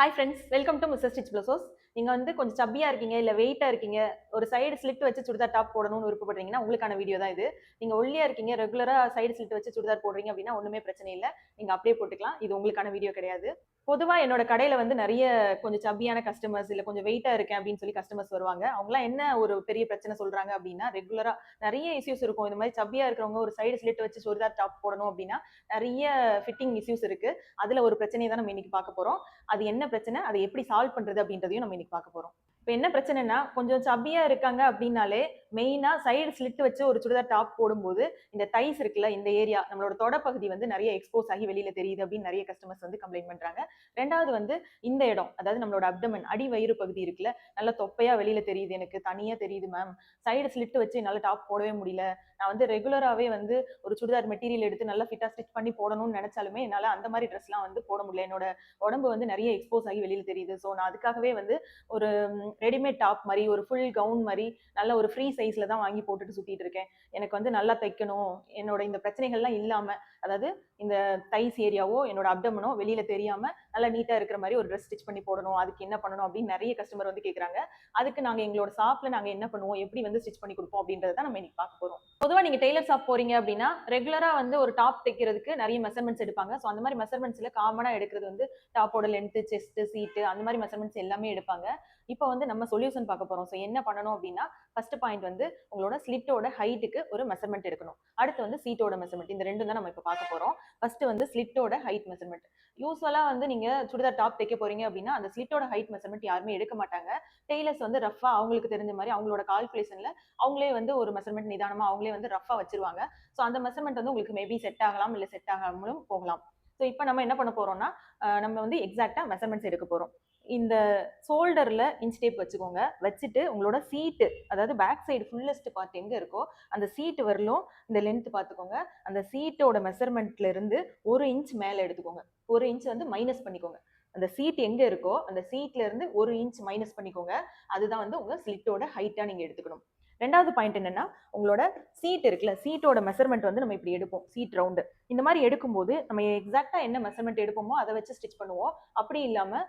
Hi friends welcome to mister stitch blouses நீங்கள் வந்து கொஞ்சம் சப்பியாக இருக்கீங்க இல்லை வெயிட்டாக இருக்கீங்க ஒரு சைடு ஸ்லிட் வச்சு சுடிதார் டாப் போடணும்னு விருப்பப்படுறீங்கன்னா உங்களுக்கான வீடியோ தான் இது. நீங்கள் ஒல்லியாக இருக்கீங்க ரெகுலராக சைடு ஸ்லிட் வச்சு சுடிதார் போடுறீங்க அப்படின்னா ஒன்றுமே பிரச்சனை இல்லை. நீங்கள் அப்படியே போட்டுக்கலாம். இது உங்களுக்கான வீடியோ கிடையாது. பொதுவாக என்னோட கடையில் வந்து நிறைய கொஞ்சம் சப்பியான கஸ்டமர்ஸ் இல்லை கொஞ்சம் வெயிட்டாக இருக்கேன் அப்படின்னு சொல்லி கஸ்டமர்ஸ் வருவாங்க. அவங்களாம் என்ன ஒரு பெரிய பிரச்சனை சொல்கிறாங்க அப்படின்னா ரெகுலராக நிறைய இஷ்யூஸ் இருக்கும். இந்த மாதிரி சப்பியாக இருக்கிறவங்க ஒரு சைடு ஸ்லிட் வச்சு சுடிதார் டாப் போடணும் அப்படின்னா நிறைய ஃபிட்டிங் இஷ்யூஸ் இருக்குது அதில் ஒரு பிரச்சனையை தான் நம்ம இன்னைக்கு பார்க்க போகிறோம் அது என்ன பிரச்சனை? அதை எப்படி சால்வ் பண்றது அப்படின்றதையும் நம்ம இன்னைக்கு பார்க்க போறோம். இப்போ என்ன பிரச்சனைனா கொஞ்சம் சப்பியா இருக்காங்க அப்படின்னாலே மெயினா சைடு ஸ்லிட் வச்சு ஒரு சுடிதார் டாப் போடும்போது இந்த தைஸ் இருக்குல்ல இந்த ஏரியா நம்மளோட தொடப்பகுதி வந்து நிறைய எக்ஸ்போஸ் ஆகி வெளியில தெரியுது அப்படின்னு நிறைய கஸ்டமர்ஸ் வந்து கம்ப்ளைண்ட் பண்றாங்க. ரெண்டாவது வந்து இந்த இடம் அதாவது நம்மளோட அப்டமன் அடி வயிறு பகுதி இருக்குல்ல நல்லா தொப்பையா வெளியில தெரியுது எனக்கு தனியா தெரியுது மேம் சைடு ஸ்லிட் வச்சு என்னால் டாப் போடவே முடியல. நான் வந்து ரெகுலராகவே வந்து ஒரு சுடிதார் மெட்டீரியல் எடுத்து நல்லா ஃபிட்டாக ஸ்டிச் பண்ணி போடணும்னு நினச்சாலுமே என்னால் அந்த மாதிரி ட்ரெஸ்லாம் வந்து போட முடியல. என்னோட உடம்பு வந்து நிறைய எக்ஸ்போஸ் ஆகி வெளியில் தெரியுது. ஸோ நான் அதுக்காகவே வந்து ஒரு ரெடிமேட் டாப் மாதிரி ஒரு ஃபுல் கவுன் மாதிரி நல்ல ஒரு ஃப்ரீ சைஸில் தான் வாங்கி போட்டுட்டு சுத்திட்டு இருக்கேன். எனக்கு வந்து நல்லா தைக்கணும். என்னோட இந்த பிரச்சனைகள்லாம் இல்லாமல் அதாவது இந்த தைஸ் ஏரியாவோ என்னோட அப்டமனோ வெளியில தெரியாம நல்லா நீட்டா இருக்கிற மாதிரி ஒரு ட்ரெஸ் ஸ்டிச் பண்ணி போடணும். அதுக்கு என்ன பண்ணணும் அப்படின்னு நிறைய கஸ்டமர் வந்து கேட்குறாங்க அதுக்கு நாங்க எங்களோட ஷாப்ல நாங்க என்ன பண்ணுவோம்? எப்படி வந்து ஸ்டிச் பண்ணி கொடுப்போம் அப்படின்றத தான் நம்ம இன்னைக்கு பார்க்க போறோம். பொதுவாக நீங்கள் டெய்லர் ஷாப் போறீங்க அப்படின்னா ரெகுலராக வந்து ஒரு டாப் தைக்கிறதுக்கு நிறைய மெஷர்மெண்ட்ஸ் எடுப்பாங்க. ஸோ அந்த மாதிரி மெஷர்மெண்ட்ஸில் காமனாக எடுக்கிறது வந்து டாப்போட லென்த்து செஸ்ட்டு சீட்டு அந்த மாதிரி மெஷர்மெண்ட்ஸ் எல்லாமே எடுப்பாங்க. இப்போ வந்து நம்ம சொல்யூஷன் பார்க்க போகிறோம் ஸோ என்ன பண்ணணும் அப்படின்னா ஃபர்ஸ்ட் பாயிண்ட் வந்து உங்களோட ஸ்லிட்டோட ஹைட்டுக்கு ஒரு மெஷர்மெண்ட் எடுக்கணும். அடுத்து வந்து சீட்டோட மெஷர்மெண்ட் இந்த ரெண்டும் தான் நம்ம இப்போ பார்க்க போகிறோம் ஃபர்ஸ்ட் வந்து ஸ்லிட்டோட ஹைட் மெஷர்மெண்ட் யூஸ்வலாக வந்து நீங்கள் சுடிதார் டாப் தைக்க போறீங்க அப்படின்னா அந்த ஸ்லிட்டோட ஹைட் மெஷர்மெண்ட் யாருமே எடுக்க மாட்டாங்க. டெய்லர்ஸ் வந்து ரஃபாக அவங்களுக்கு தெரிஞ்ச மாதிரி அவங்களோட கால்குலேஷனில் அவங்களே வந்து ஒரு மெஷர்மெண்ட் நிதானமாக அவங்களே வந்து ரஃபா வச்சிருவாங்க. ஸோ அந்த மெஷர்மெண்ட் வந்து உங்களுக்கு மேபி செட் ஆகலாம் இல்லை செட் ஆகாமலும் போகலாம். ஸோ இப்போ நம்ம என்ன பண்ண போறோம்னா நம்ம வந்து எக்ஸாக்டா மெஷர்மெண்ட்ஸ் எடுக்க போறோம். இந்த ஷோல்டர்ல இன்ச் டேப் வச்சுக்கோங்க. வச்சுட்டு உங்களோட சீட்டு அதாவது பேக் சைடு ஃபுல்லஸ்ட் பார்ட் எங்க இருக்கோ அந்த சீட்டு வரலும் இந்த லென்த் பார்த்துக்கோங்க அந்த சீட்டோட மெசர்மெண்ட்ல இருந்து ஒரு இன்ச் மேலே எடுத்துக்கோங்க. ஒரு இன்ச் வந்து மைனஸ் பண்ணிக்கோங்க. அந்த சீட் எங்க இருக்கோ அந்த சீட்ல இருந்து ஒரு இன்ச் மைனஸ் பண்ணிக்கோங்க. அதுதான் வந்து உங்க ஸ்லிட்டோட ஹைட்டா நீங்க எடுத்துக்கணும். ரெண்டாவது பாயிண்ட் என்னன்னா உங்களோட சீட் இருக்குல்ல சீட்டோட மெஷர்மெண்ட் வந்து நம்ம இப்படி எடுப்போம் சீட் ரவுண்டு இந்த மாதிரி எடுக்கும்போது நம்ம எக்ஸாக்டா என்ன மெஷர்மெண்ட் எடுப்போமோ அதை வச்சு ஸ்டிச் பண்ணுவோம். அப்படி இல்லாம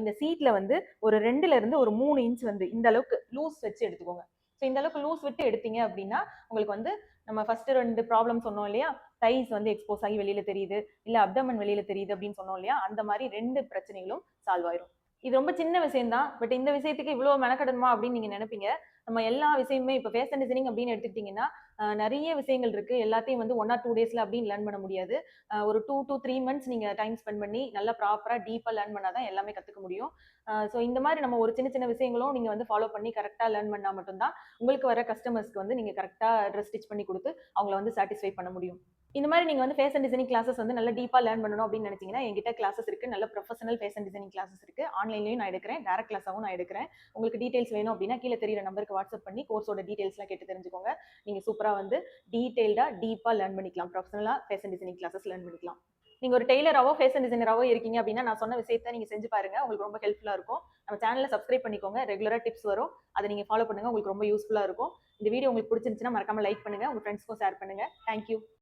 இந்த சீட்ல வந்து ஒரு ரெண்டுல இருந்து ஒரு மூணு இன்ச் வந்து இந்த அளவுக்கு லூஸ் வச்சு எடுத்துக்கோங்க. ஸோ இந்த அளவுக்கு லூஸ் விட்டு எடுத்தீங்க அப்படின்னா உங்களுக்கு வந்து நம்ம ஃபர்ஸ்ட் ரெண்டு ப்ராப்ளம் சொன்னோம் இல்லையா? டைஸ் வந்து எக்ஸ்போஸ் ஆகி வெளியில தெரியுது. இல்ல அப்டமன் வெளியில தெரியுது அப்படின்னு சொன்னோம் இல்லையா? அந்த மாதிரி ரெண்டு பிரச்சனைகளும் சால்வ் ஆயிரும். இது ரொம்ப சின்ன விஷயம் தான் பட் இந்த விஷயத்துக்கு இவ்வளவு மெனக்கடணுமா அப்படின்னு நீங்க நினைப்பீங்க. நம்ம எல்லா விஷயமுமே இப்போ ஃபேஷன் டிசைனிங் அப்படின்னு எடுத்துக்கிட்டிங்கன்னா நிறைய விஷயங்கள் இருக்கு. எல்லாத்தையும் வந்து ஒன் ஆர் டூ டேஸ்ல அப்படின்னு லேர்ன் பண்ண முடியாது. ஒரு டூ டூ த்ரீ மந்த்ஸ் நீங்க டைம் ஸ்பெண்ட் பண்ணி நல்லா ப்ராப்பரா டீப்பா லேர்ன் பண்ணாதான் எல்லாமே கத்துக்க முடியும். ஸோ இந்த மாதிரி நம்ம ஒரு சின்ன சின்ன விஷயங்களும் நீங்க வந்து ஃபாலோ பண்ணி கரெக்டா லேர்ன் பண்ணா மட்டும்தான் உங்களுக்கு வர கஸ்டமர்ஸ்க்கு வந்து நீங்க கரெக்டா ட்ரெஸ் ஸ்டிச் பண்ணி கொடுத்து அவங்கள வந்து சாட்டிஸ்ஃபை பண்ண முடியும். இந்த மாதிரி நீங்கள் வந்து ஃபேஷன் டிசைனிங் கிளாஸஸ் வந்து நல்லா டீப்பாக லேர்ன் பண்ணணும் அப்படின்னு நினச்சிங்கன்னா என்கிட்ட கிளாஸஸ் இருக்குது நல்ல ப்ரொஃபஷனல் ஃபேஷன் டிசைனிங் கிளாஸஸ் இருக்கு. ஆன்லைன்லையும் நான் எடுக்கிறேன். டேரக்ட் கிளாஸாகவும் நான் எடுக்கிறேன். உங்களுக்கு டீட்டெயில்ஸ் வேணும் அப்படின்னா கீழே தெரியுற நம்பருக்கு வாட்ஸ்அப் பண்ணி கோர்ஸோட டீட்டெயில்ஸ்லாம் கேட்டு தெரிஞ்சுக்கோங்க. நீங்கள் சூப்பராக வந்து டீட்டெயில்டாக டீப்பாக லேர்ன் பண்ணிக்கலாம். ப்ரொஃபஷனலாக ஃபேஷன் டிசைனிங் கிளாஸஸ் லேர்ன் பண்ணிக்கலாம். நீங்கள் ஒரு டெய்லராவோ ஃபேஷன் டிசைனராவோ இருக்கீங்க அப்படின்னா நான் சொன்ன விஷயத்தை நீங்கள் செஞ்சு பாருங்கள் உங்களுக்கு ரொம்ப ஹெல்ப்ஃபுல்லாக இருக்கும். நம்ம சேனலில் சப்ஸ்கிரைப் பண்ணிக்கோங்க. ரெகுலராக டிப்ஸ் வரும். அதை நீங்கள் ஃபாலோ பண்ணுங்கள் உங்களுக்கு ரொம்ப யூஸ்ஃபுல்லாக இருக்கும். இந்த வீடியோ உங்களுக்கு பிடிச்சிருந்துச்சுன்னா மறக்காமல் லைக் பண்ணுங்கள் உங்கள் ஃப்ரெண்ட்ஸ்க்கும் ஷேர் பண்ணுங்கள் தேங்க்யூ